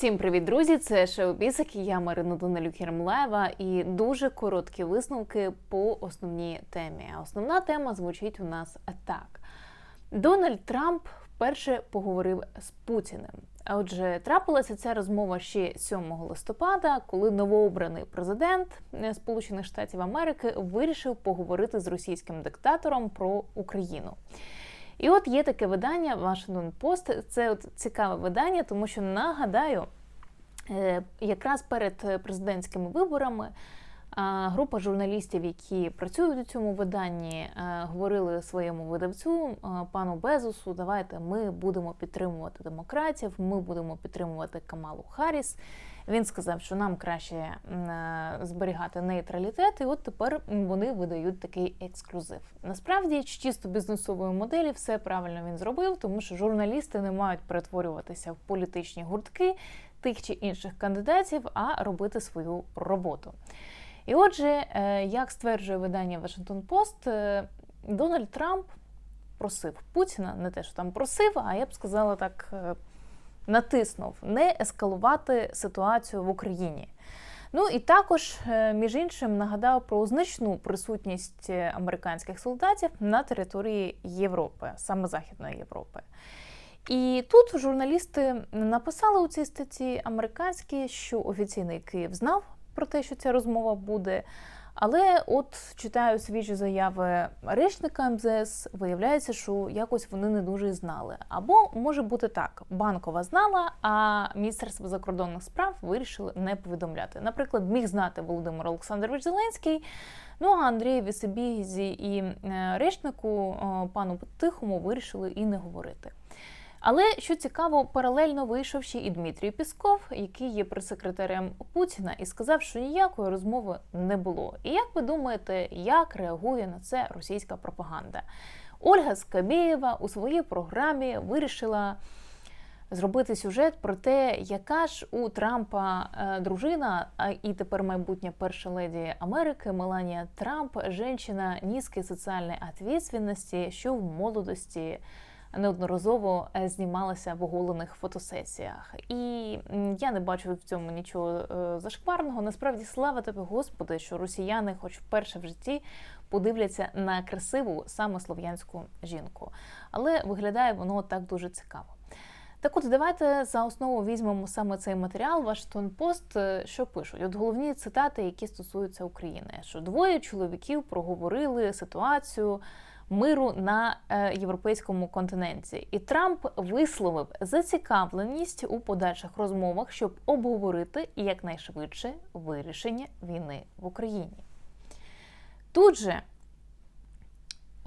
Всім привіт, друзі! Це Шоу я Марина Данилюк Єрмолаєва і дуже короткі висновки по основній темі. Основна тема звучить у нас так. Дональд Трамп вперше поговорив з Путіним. А Отже, трапилася ця розмова ще 7 листопада, коли новообраний президент е, Сполучених Штатів Америки вирішив поговорити з російським диктатором про Україну. І от є таке видання Washington Post. Це от цікаве видання, тому що нагадаю, е, якраз перед президентськими виборами. Група журналістів, які працюють у цьому виданні, е, говорили своєму видавцю е, пану Безусу: давайте ми будемо підтримувати демократів, ми будемо підтримувати Камалу Харріс. Він сказав, що нам краще е, зберігати нейтралітет, і от тепер вони видають такий ексклюзив. Насправді, чисто бізнесової моделі, все правильно він зробив, тому що журналісти не мають перетворюватися в політичні гуртки тих чи інших кандидатів, а робити свою роботу. І отже, е, як стверджує видання Washington Post, е, Дональд Трамп просив Путіна, не те, що там просив, а я б сказала так, е, натиснув не ескалувати ситуацію в Україні. Ну і також, між іншим, нагадав про значну присутність американських солдатів на території Європи, саме Західної Європи. І тут журналісти написали у цій статті американські, що офіційний Київ знав про те, що ця розмова буде. Але от читаю свіжі заяви речника МЗС, виявляється, що якось вони не дуже знали. Або може бути так: банкова знала, а Міністерство закордонних справ вирішили не повідомляти. Наприклад, міг знати Володимир Олександрович Зеленський. Ну а Андрієві Сибізі і е, речнику е, пану Тихому вирішили і не говорити. Але що цікаво, паралельно вийшов ще і Дмитрій Пісков, який є прес-секретарем Путіна, і сказав, що ніякої розмови не було. І як ви думаєте, як реагує на це російська пропаганда? Ольга Скабєєва у своїй програмі вирішила зробити сюжет про те, яка ж у Трампа е, дружина, а і тепер майбутня перша леді Америки Меланія Трамп, жінка низької соціальної відповідальності, що в молодості неодноразово е, знімалася в оголених фотосесіях. І я не бачу в цьому нічого е, зашкварного. Насправді, слава тобі, Господи, що росіяни, хоч вперше в житті, подивляться на красиву саме слов'янську жінку. Але виглядає воно так дуже цікаво. Так от давайте за основу візьмемо саме цей матеріал. Washington Post, е, що пишуть? От головні цитати, які стосуються України, що двоє чоловіків проговорили ситуацію миру на е, європейському континенті, і Трамп висловив зацікавленість у подальших розмовах, щоб обговорити якнайшвидше вирішення війни в Україні. Тут же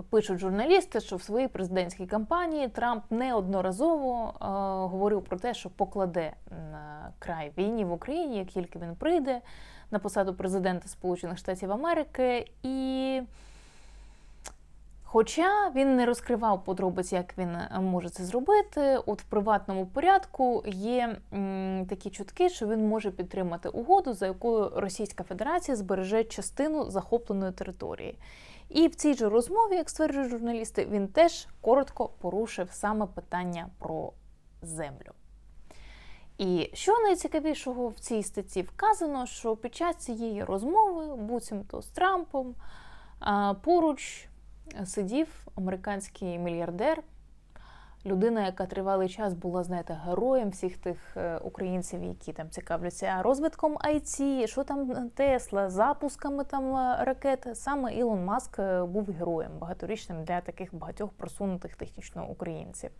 пишуть журналісти, що в своїй президентській кампанії Трамп неодноразово е, говорив про те, що покладе на край війні в Україні, як тільки він прийде на посаду президента Сполучених Штатів Америки і. Хоча він не розкривав подробиць, як він е, може це зробити, от в приватному порядку є м, такі чутки, що він може підтримати угоду, за якою Російська Федерація збереже частину захопленої території. І в цій же розмові, як стверджують журналісти, він теж коротко порушив саме питання про землю. І що найцікавішого в цій статті вказано, що під час цієї розмови, буцімто з Трампом, поруч сидів американський мільярдер, людина, яка тривалий час була, знаєте, героєм всіх тих е, українців, які там цікавляться розвитком IT, що там Тесла, запусками там е, ракет. Саме Ілон Маск е, був героєм багаторічним для таких багатьох просунутих технічно українців.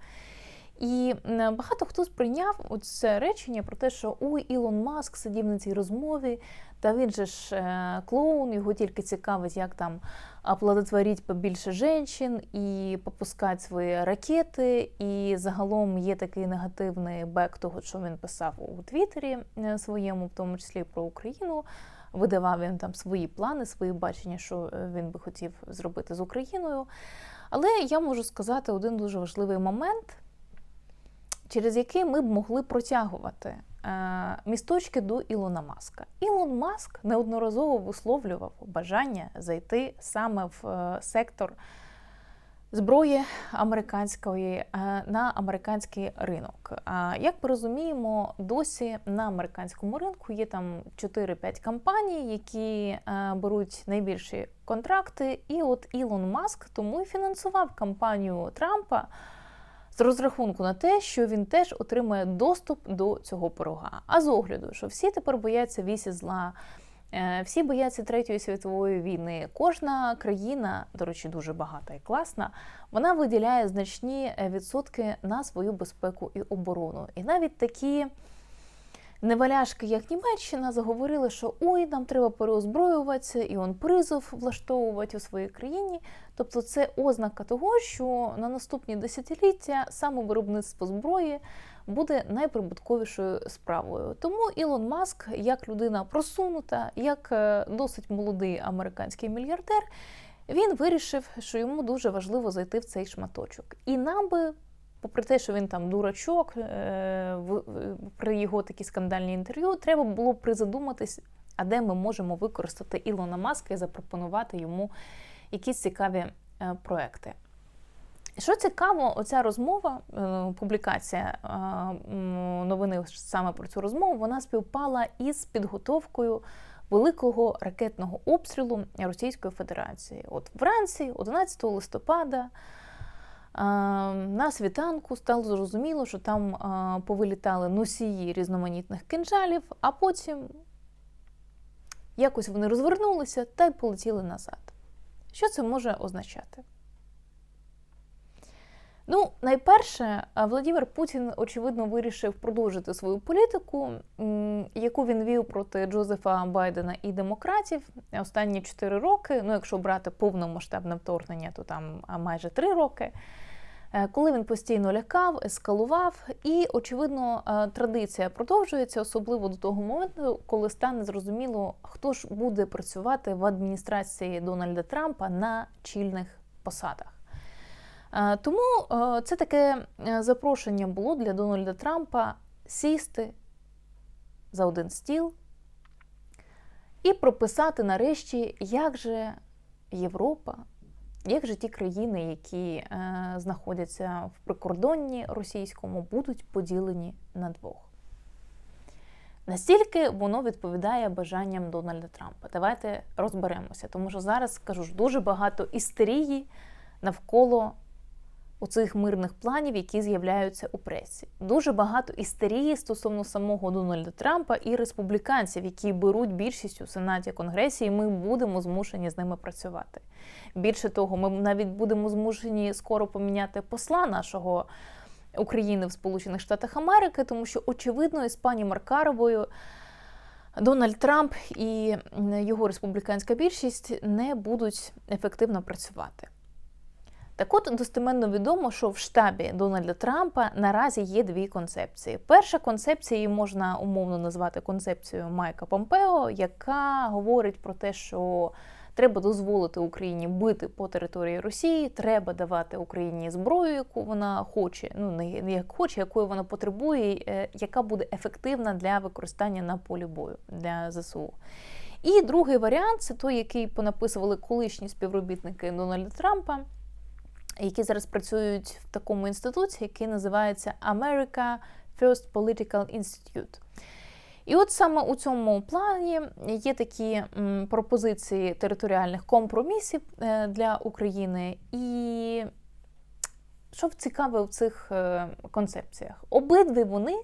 І багато хто сприйняв це речення про те, що ой, Ілон Маск сидів на цій розмові, та він же ж е, клоун, його тільки цікавить, як там оплодотворити побільше жінок і попускати свої ракети. І загалом є такий негативний бек того, що він писав у Твіттері е, своєму, в тому числі про Україну. Видавав він там свої плани, свої бачення, що е, він би хотів зробити з Україною. Але я можу сказати один дуже важливий момент через який ми б могли протягувати е, місточки до Ілона Маска. Ілон Маск неодноразово висловлював бажання зайти саме в е, сектор зброї американської е, на американський ринок. А як ми розуміємо, досі на американському ринку є там 4-5 компаній, які беруть найбільші контракти. І от Ілон Маск тому і фінансував кампанію Трампа. З розрахунку на те, що він теж отримає доступ до цього порога. А з огляду, що всі тепер бояться вісі зла, Е, всі бояться третьої світової війни. Кожна країна, до речі, дуже багата і класна. Вона виділяє значні е, відсотки на свою безпеку і оборону. І навіть такі неваляшки, як Німеччина, заговорили, що ой, нам треба переозброюватися і он призов влаштовувати у своїй країні. Тобто, це ознака того, що на наступні десятиліття саме виробництво зброї буде найприбутковішою справою. Тому Ілон Маск, як людина просунута, як е, досить молодий американський мільярдер, він вирішив, що йому дуже важливо зайти в цей шматочок. І нам би. Попри те, що він там дурачок, е, при його такі скандальні інтерв'ю, треба було призадуматись, а де ми можемо використати Ілона Маска і запропонувати йому якісь цікаві е, проекти. Що цікаво, оця розмова, е, публікація новини саме про цю розмову, вона співпала із підготовкою великого ракетного обстрілу Російської Федерації. От вранці, 11 листопада, на світанку стало зрозуміло, що там повилітали носії різноманітних кинжалів, а потім якось вони розвернулися та й полетіли назад. Що це може означати? Ну, найперше, Владимир Путін очевидно вирішив продовжити свою політику, яку він вів проти Джозефа Байдена і демократів останні 4 роки. Ну, якщо брати повномасштабне вторгнення, то там майже 3 роки. Е, коли він постійно лякав, ескалував, і очевидно, е, традиція продовжується, особливо до того моменту, коли стане зрозуміло, хто ж буде працювати в адміністрації Дональда Трампа на чільних посадах. Е, тому це таке запрошення було для Дональда Трампа сісти за один стіл і прописати нарешті, як же Європа, як же ті країни, які знаходяться в прикордонні російському, будуть поділені на двох. Настільки воно відповідає бажанням Дональда Трампа. Давайте розберемося, тому що зараз кажу ж дуже багато істерії навколо у цих мирних планів, які з'являються у пресі. Дуже багато істерії стосовно самого Дональда Трампа і республіканців, які беруть більшість у сенаті Конгресі, ми будемо змушені з ними працювати. Більше того, ми навіть будемо змушені скоро поміняти посла нашого. України в Сполучених Штатах Америки, тому що очевидно із пані Маркаровою Дональд Трамп і його республіканська більшість не будуть ефективно працювати. Так от достеменно відомо, що в штабі Дональда Трампа наразі є дві концепції. Перша концепція її можна умовно назвати концепцією Майка Помпео, яка говорить про те, що треба дозволити Україні бити по території Росії, треба давати Україні зброю, яку вона хоче, ну не як хоче, якої вона потребує, е, яка буде ефективна для використання на полі бою для ЗСУ. І другий варіант це той, який понаписували колишні співробітники Дональда Трампа які зараз працюють в такому інституті, який називається America First Political Institute. І от саме у цьому плані є такі пропозиції територіальних компромісів е, для України. І що цікаве в цих е, концепціях? Обидві вони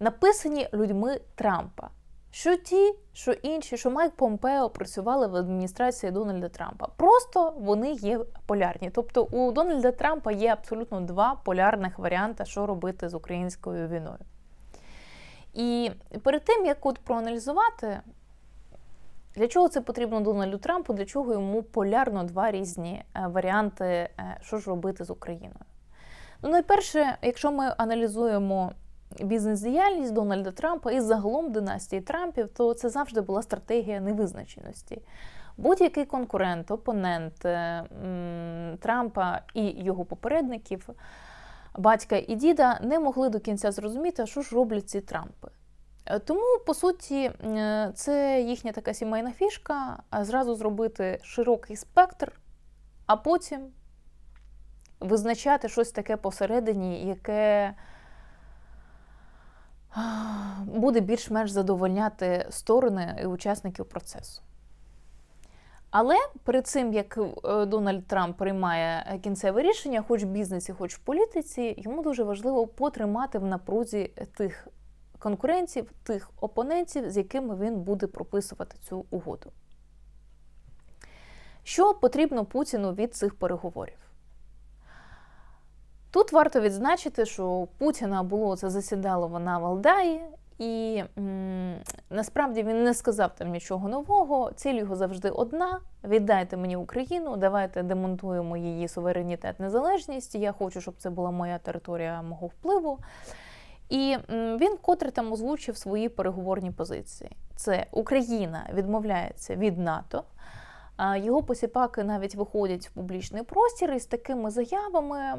написані людьми Трампа. Що ті, що інші, що Майк Помпео працювали в адміністрації Дональда Трампа. Просто вони є полярні. Тобто у Дональда Трампа є абсолютно два полярних варіанти, що робити з українською війною. І перед тим, як от проаналізувати, для чого це потрібно Дональду Трампу, для чого йому полярно два різні е, варіанти, е, що ж робити з Україною. Ну, найперше, якщо ми аналізуємо бізнес-діяльність Дональда Трампа і загалом династії Трампів, то це завжди була стратегія невизначеності. Будь-який конкурент, опонент е, Трампа і його попередників, батька і діда, не могли до кінця зрозуміти, що ж роблять ці Трампи. Е, тому, по суті, е, це їхня така сімейна фішка, зразу зробити широкий спектр, а потім визначати щось таке посередині, яке буде більш-менш задовольняти сторони і учасників процесу. Але перед цим, як е, Дональд Трамп приймає кінцеве рішення, хоч в бізнесі, хоч в політиці, йому дуже важливо потримати в напрузі тих конкурентів, тих опонентів, з якими він буде прописувати цю угоду. Що потрібно Путіну від цих переговорів? Тут варто відзначити, що у Путіна було це засідало на Валдаї, і м, насправді він не сказав там нічого нового. Ціль його завжди одна: віддайте мені Україну, давайте демонтуємо її суверенітет, незалежність. Я хочу, щоб це була моя територія мого впливу. І він котре там озвучив свої переговорні позиції. Це Україна відмовляється від НАТО. Його посіпаки навіть виходять в публічний простір із такими заявами.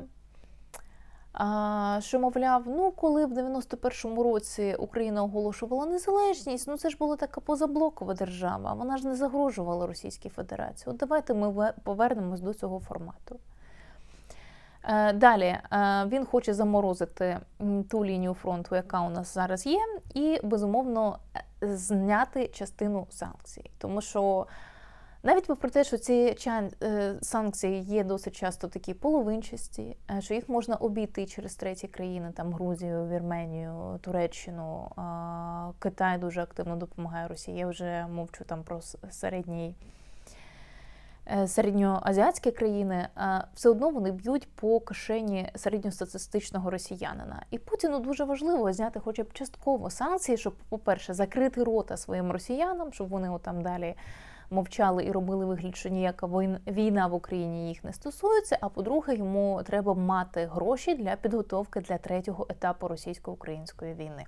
Що, мовляв, ну коли в 91-му році Україна оголошувала незалежність, ну це ж була така позаблокова держава, вона ж не загрожувала Російській Федерації. От давайте ми повернемось до цього формату. Е, далі е, він хоче заморозити ту лінію фронту, яка у нас зараз є, і безумовно е, зняти частину санкцій, тому що. Навіть попри те, що ці е, санкції є досить часто такі половинчасті, е, що їх можна обійти через треті країни, там Грузію, Вірменію, Туреччину, Китай дуже активно допомагає Росії. Я вже мовчу там про середній. Е, середньоазіатські країни все одно вони б'ють по кишені середньостатистичного росіянина. І Путіну дуже важливо зняти, хоча б частково санкції, щоб, по-перше, закрити рота своїм росіянам, щоб вони отам далі мовчали і робили вигляд, що ніяка війна в Україні їх не стосується. А по-друге, йому треба мати гроші для підготовки для третього етапу російсько-української війни.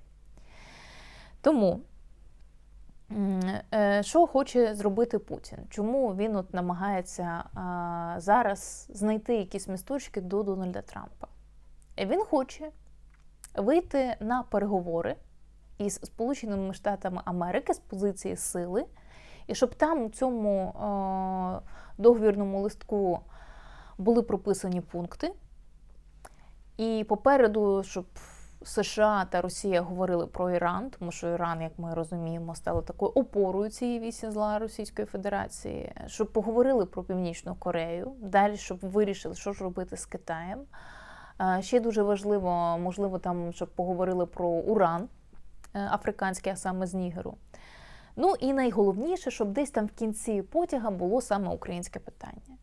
Тому. Е, що хоче зробити Путін? Чому він от намагається а, зараз знайти якісь місточки до Дональда Трампа? Він хоче вийти на переговори із Сполученими Штатами Америки з позиції сили і щоб там у цьому е, договірному листку були прописані пункти. І попереду, щоб США та Росія говорили про Іран, тому що Іран, як ми розуміємо, стало такою опорою цієї вісі зла Російської Федерації, щоб поговорили про Північну Корею, далі щоб вирішили, що ж робити з Китаєм. Ще дуже важливо, можливо, там щоб поговорили про Уран е, африканський, а саме з Нігеру. Ну і найголовніше, щоб десь там в кінці потяга було саме українське питання.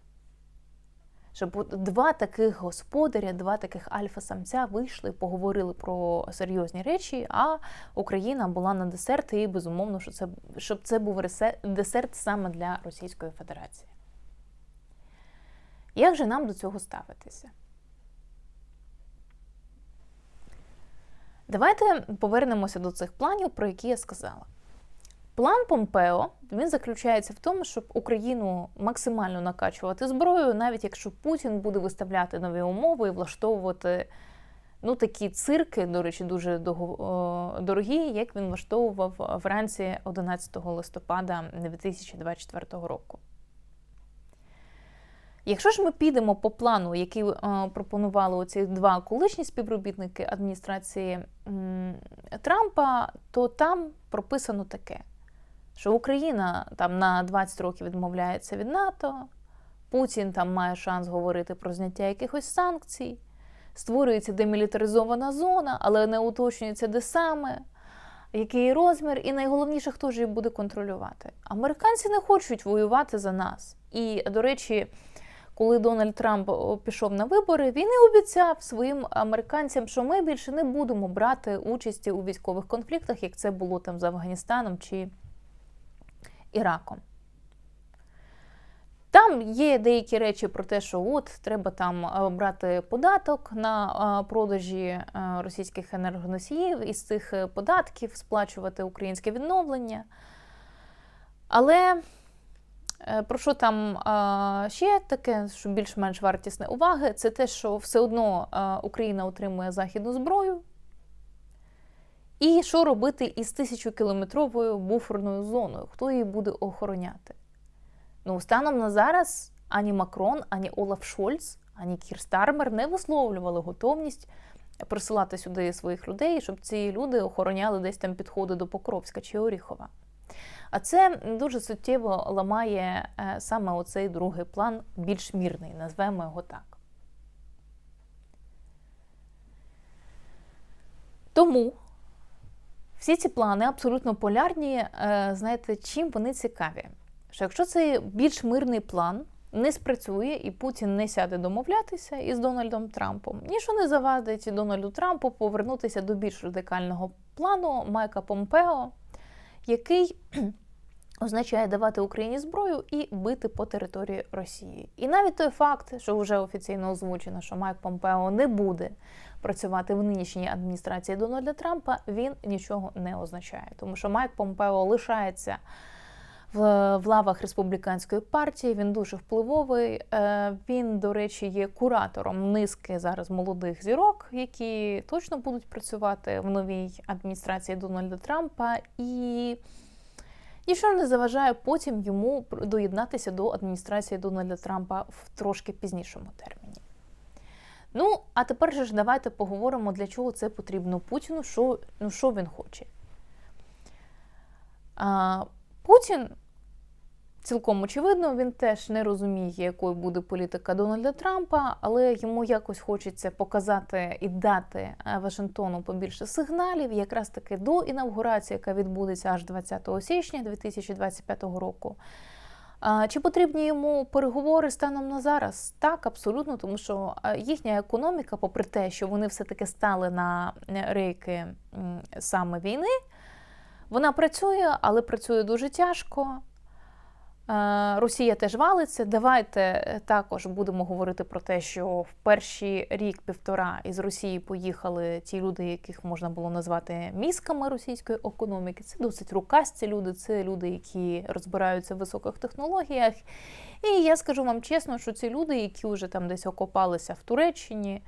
Щоб два таких господаря, два таких альфа-самця вийшли, поговорили про серйозні речі, а Україна була на десерт, і безумовно, що це, щоб це був десерт саме для Російської Федерації. Як же нам до цього ставитися? Давайте повернемося до цих планів, про які я сказала. План Помпео він заключається в тому, щоб Україну максимально накачувати зброєю, навіть якщо Путін буде виставляти нові умови і влаштовувати ну, такі цирки, до речі, дуже дорогі, як він влаштовував вранці 11 листопада 2024 року. Якщо ж ми підемо по плану, який е, пропонували оці два колишні співробітники адміністрації Трампа, то там прописано таке що Україна там на 20 років відмовляється від НАТО, Путін там має шанс говорити про зняття якихось санкцій, створюється демілітаризована зона, але не уточнюється, де саме, який розмір, і найголовніше, хто ж її буде контролювати. Американці не хочуть воювати за нас. І, до речі, коли Дональд Трамп пішов на вибори, він і обіцяв своїм американцям, що ми більше не будемо брати участі у військових конфліктах, як це було там з Афганістаном чи Іраком. Там є деякі речі про те, що от треба там е, брати податок на е, продажі е, російських енергоносіїв із цих податків сплачувати українське відновлення. Але про що там ще таке, що більш-менш вартісне уваги, це те, що все одно Україна отримує західну зброю. І що робити із тисячокілометровою буферною зоною? Хто її буде охороняти? Ну, станом на зараз ані Макрон, ані Олаф Шольц ані Кір Стармер не висловлювали готовність присилати сюди своїх людей, щоб ці люди охороняли десь там підходи до Покровська чи Оріхова. А це дуже суттєво ламає е, саме оцей другий план, більш мірний, назвемо його так. Тому всі ці плани абсолютно полярні. Е, знаєте, чим вони цікаві? Що якщо цей більш мирний план не спрацює і Путін не сяде домовлятися із Дональдом Трампом, нічого не завадить Дональду Трампу повернутися до більш радикального плану Майка Помпео, який означає давати Україні зброю і бити по території Росії. І навіть той факт, що вже офіційно озвучено, що Майк Помпео не буде працювати в нинішній адміністрації Дональда Трампа, він нічого не означає, тому що Майк Помпео лишається. В, лавах республіканської партії він дуже впливовий. Е, Він, до речі, є куратором низки зараз молодих зірок, які точно будуть працювати в новій адміністрації Дональда Трампа, і нічого не заважає потім йому доєднатися до адміністрації Дональда Трампа в трошки пізнішому терміні. Ну, а тепер же ж давайте поговоримо, для чого це потрібно Путіну, що, ну, що він хоче. А, Путін цілком очевидно, він теж не розуміє, якою буде політика Дональда Трампа, але йому якось хочеться показати і дати е, Вашингтону побільше сигналів, якраз таки до інавгурації, яка відбудеться аж 20 січня 2025 року. Чи потрібні йому переговори станом на зараз? Так, абсолютно, тому що е, їхня економіка, попри те, що вони все-таки стали на е, рейки саме війни, вона працює, але працює дуже тяжко. Е, Росія теж валиться. Давайте е, також будемо говорити про те, що в перший рік-півтора із Росії поїхали ті люди, яких можна було назвати мізками російської економіки. Це досить рукасті люди, це люди, які розбираються в високих технологіях. І я скажу вам чесно, що ці люди, які вже там десь окопалися в Туреччині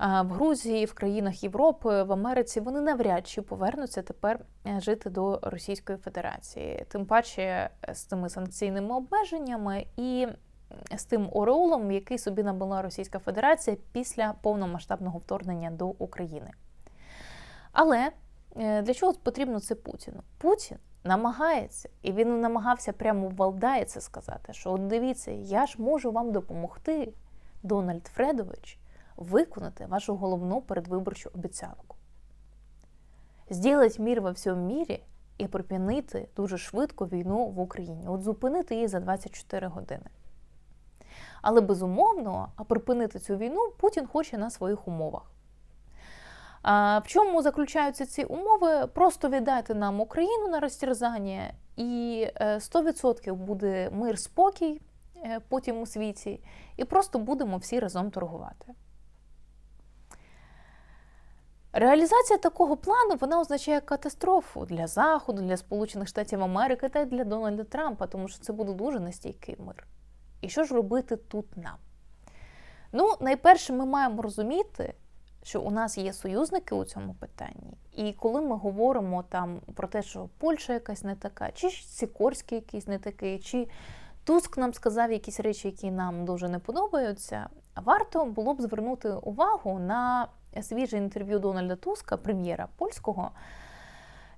в Грузії, в країнах Європи, в Америці вони навряд чи повернуться тепер е, жити до Російської Федерації, тим паче е, з тими санкційними обмеженнями і з тим ореолом, який собі набула Російська Федерація після повномасштабного вторгнення до України. Але е, для чого потрібно це Путіну? Путін намагається, і він намагався прямо в сказати, що от дивіться, я ж можу вам допомогти, Дональд Фредович, виконати вашу головну передвиборчу обіцянку. Зділить мір во всьому мірі і припинити дуже швидко війну в Україні, от зупинити її за 24 години. Але безумовно, а припинити цю війну Путін хоче на своїх умовах. А В чому заключаються ці умови? Просто віддайте нам Україну на розтерзання, і 100% е, буде мир, спокій е, потім у світі, і просто будемо всі разом торгувати. Реалізація такого плану вона означає катастрофу для Заходу, для Сполучених Штатів Америки та й для Дональда Трампа, тому що це буде дуже нестійкий мир. І що ж робити тут нам? Ну, найперше, ми маємо розуміти, що у нас є союзники у цьому питанні. І коли ми говоримо там про те, що Польща якась не така, чи Сікорський якийсь не такий, чи Туск нам сказав якісь речі, які нам дуже не подобаються, варто було б звернути увагу на свіже інтерв'ю Дональда Туска, прем'єра польського,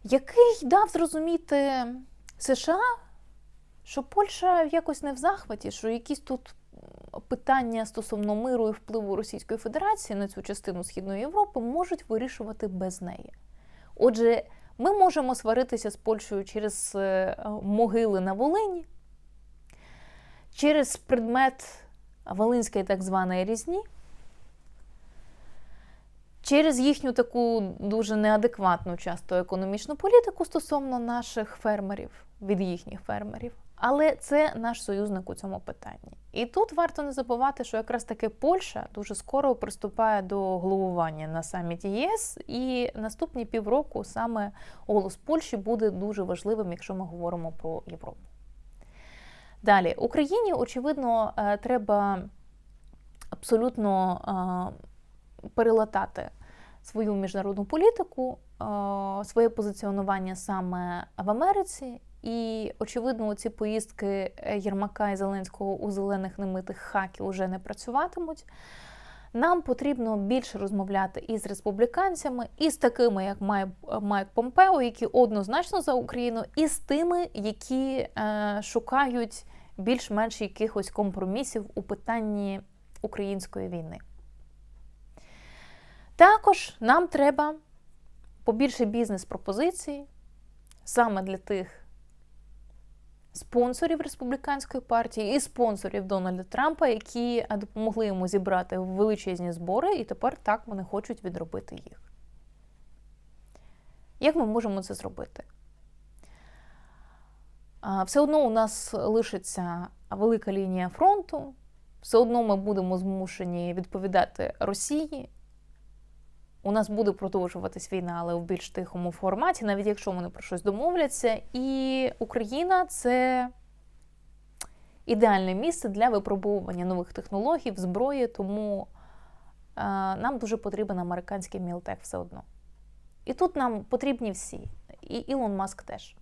який дав зрозуміти США, що Польща якось не в захваті, що якісь тут питання стосовно миру і впливу Російської Федерації на цю частину Східної Європи можуть вирішувати без неї. Отже, ми можемо сваритися з Польщею через е, могили на Волині, через предмет Волинської так званої різні через їхню таку дуже неадекватну часто економічну політику стосовно наших фермерів, від їхніх фермерів. Але це наш союзник у цьому питанні. І тут варто не забувати, що якраз таки Польща дуже скоро приступає до головування на саміті ЄС, і наступні півроку саме голос Польщі буде дуже важливим, якщо ми говоримо про Європу. Далі, Україні, очевидно, е, треба абсолютно е, перелатати свою міжнародну політику, е, своє позиціонування саме в Америці і очевидно, ці поїздки Єрмака і Зеленського у зелених немитих хакі вже не працюватимуть. Нам потрібно більше розмовляти із республіканцями, і з такими, як Май- Майк Помпео, які однозначно за Україну, і з тими, які е, шукають більш-менш якихось компромісів у питанні української війни. Також нам треба побільше бізнес-пропозицій саме для тих спонсорів республіканської партії і спонсорів Дональда Трампа, які е, допомогли йому зібрати величезні збори, і тепер так вони хочуть відробити їх. Як ми можемо це зробити? Все одно у нас лишиться велика лінія фронту, все одно ми будемо змушені відповідати Росії. У нас буде продовжуватись війна, але в більш тихому форматі, навіть якщо вони про щось домовляться. І Україна це ідеальне місце для випробовування нових технологій, зброї, тому е, нам дуже потрібен американський мілтек все одно. І тут нам потрібні всі, і Ілон Маск теж.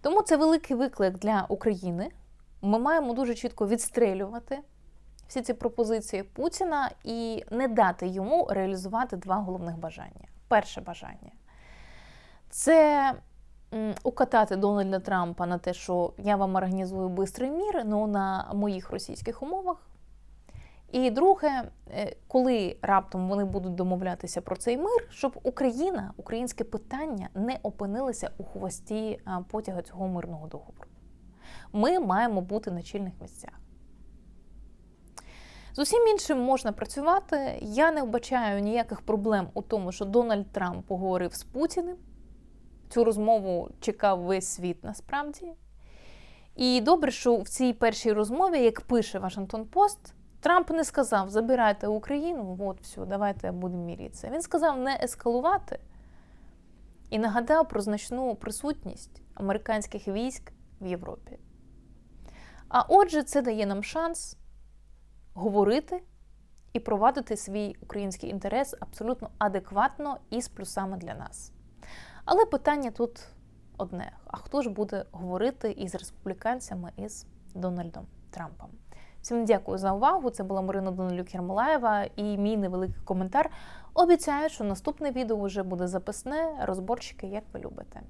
Тому це великий виклик для України. Ми маємо дуже чітко відстрелювати всі ці пропозиції Путіна і не дати йому реалізувати два головних бажання. Перше бажання це укатати Дональда Трампа на те, що я вам організую бистрий мір, але на моїх російських умовах. І друге, е, коли раптом вони будуть домовлятися про цей мир, щоб Україна, українське питання не опинилося у хвості потяга цього мирного договору. Ми маємо бути на чільних місцях. З усім іншим можна працювати. Я не вбачаю ніяких проблем у тому, що Дональд Трамп поговорив з Путіним. Цю розмову чекав весь світ насправді. І добре, що в цій першій розмові, як пише Вашингтон Пост, Трамп не сказав: забирайте Україну, от все, давайте будемо міритися. Він сказав не ескалувати і нагадав про значну присутність американських військ в Європі. А отже, це дає нам шанс говорити і провадити свій український інтерес абсолютно адекватно і з плюсами для нас. Але питання тут одне: а хто ж буде говорити із республіканцями із Дональдом Трампом? Всім дякую за увагу. Це була Марина Данилюк Ярмолаєва і мій невеликий коментар. Обіцяю, що наступне відео вже буде записне, розборчики, як ви любите.